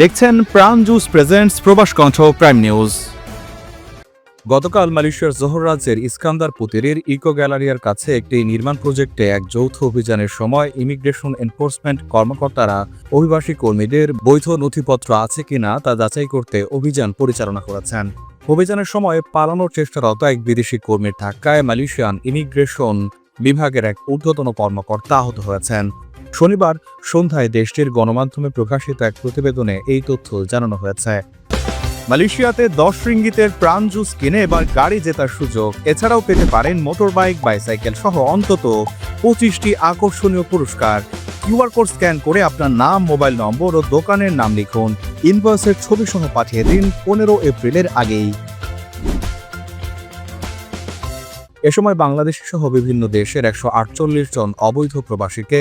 দেখছেন প্রাণ juice presents প্রবাস কণ্ঠ প্রাইম নিউজ গতকাল মালয়েশিয়ার জোহর রাজ্যের ইস্কান্দার পুতিরের ইকো গ্যালারিয়ার কাছে একটি নির্মাণ প্রজেক্টে এক যৌথ অভিযানের সময় ইমিগ্রেশন এনফোর্সমেন্ট কর্মকর্তারা, অভিবাসী কর্মীদের বৈধ নথিপত্র আছে কিনা তা যাচাই করতে অভিযান পরিচালনা করেছেন। অভিযানের সময় পালানোর চেষ্টারত এক বিদেশি কর্মীর ধাক্কায় মালয়েশিয়ান ইমিগ্রেশন বিভাগের এক ঊর্ধ্বতন কর্মকর্তা আহত হয়েছেন। শনিবার সন্ধ্যায় দেশটির গণমাধ্যমে প্রকাশিত এক প্রতিবেদনে এই তথ্য জানানো হয়েছে। মালয়েশিয়াতে দশ রিঙ্গিতের প্রাণ জুস কিনে এবার গাড়ি জেতার সুযোগ। এছাড়াও পেতে পারেন মোটরবাইক, বাইসাইকেল সহ অন্তত পঁচিশটি আকর্ষণীয় পুরস্কার। কিউআর কোড স্ক্যান করে আপনার নাম, মোবাইল নম্বর ও দোকানের নাম লিখুন। ইনভয়েসের ছবি সহ পাঠিয়ে দিন পনেরো এপ্রিলের আগেই। এ সময় বাংলাদেশ সহ বিভিন্ন দেশের একশো আটচল্লিশ জন অবৈধ প্রবাসীকে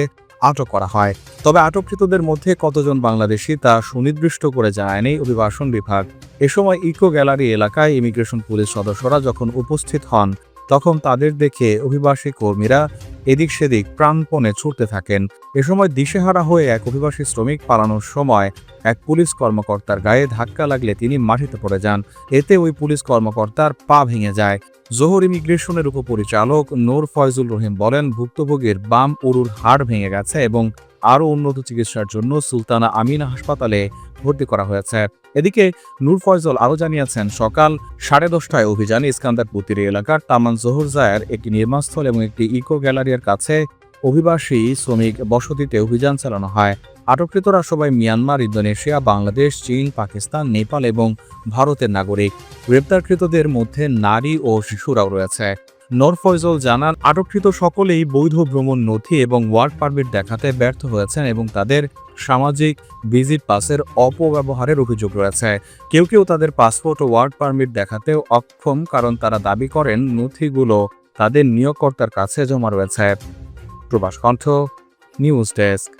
আটক করা হয়। তবে আটককৃতদের মধ্যে কতজন বাংলাদেশি তা সুনির্দিষ্ট করে জানায়নি অভিবাসন বিভাগ। এ সময় ইকো গ্যালারি এলাকায় ইমিগ্রেশন পুলিশ সদস্যরা যখন উপস্থিত হন তখন তাদের দেখে অভিবাসী কর্মীরা এদিক সেদিক প্রাণপণে ছুটতে থাকেন। এ সময় দিশেহারা হয়ে এক অভিবাসী শ্রমিক পালানোর সময় এক পুলিশ কর্মকর্তার গায়ে ধাক্কা লাগলে তিনি মাটিতে পড়ে যান। এতে ওই পুলিশ কর্মকর্তার পা ভেঙে যায়। জোহর ইমিগ্রেশনের উপপরিচালক নোর ফয়জুল রহিম বলেন, ভুক্তভোগীর বাম উরুর হাড় ভেঙে গেছে এবং আরও উন্নত চিকিৎসার জন্য সুলতানা আমিনা হাসপাতালে ভর্তি করা হয়েছে। এদিকে নূর ফয়জল আরও জানিয়েছেন, সকাল সাড়ে দশটায় অভিযানে ইস্কান্দার পুতিরি এলাকার তামান জোহর জায়ের একটি নির্মাণস্থল এবং একটি ইকো গ্যালারির কাছে অভিবাসী শ্রমিক বসতিতে অভিযান চালানো হয়। আটককৃতরা সবাই মিয়ানমার, ইন্দোনেশিয়া, বাংলাদেশ, চীন, পাকিস্তান, নেপাল এবং ভারতের নাগরিক। গ্রেপ্তারকৃতদের মধ্যে নারী ও শিশুরাও রয়েছে। নর ফয়জল জানান, আটককৃত সকলেই বৈধ ভ্রমণ নথি এবং ওয়ার্ক পারমিট দেখাতে ব্যর্থ হয়েছেন এবং তাদের সামাজিক ভিজিট পাসের অপব্যবহারের অভিযোগ রয়েছে। কেউ কেউ তাদের পাসপোর্ট ও ওয়ার্ক পারমিট দেখাতেও অক্ষম, কারণ তারা দাবি করেন নথিগুলো তাদের নিয়োগকর্তার কাছে জমা রয়েছে। প্রবাস কণ্ঠ, নিউজ ডেস্ক।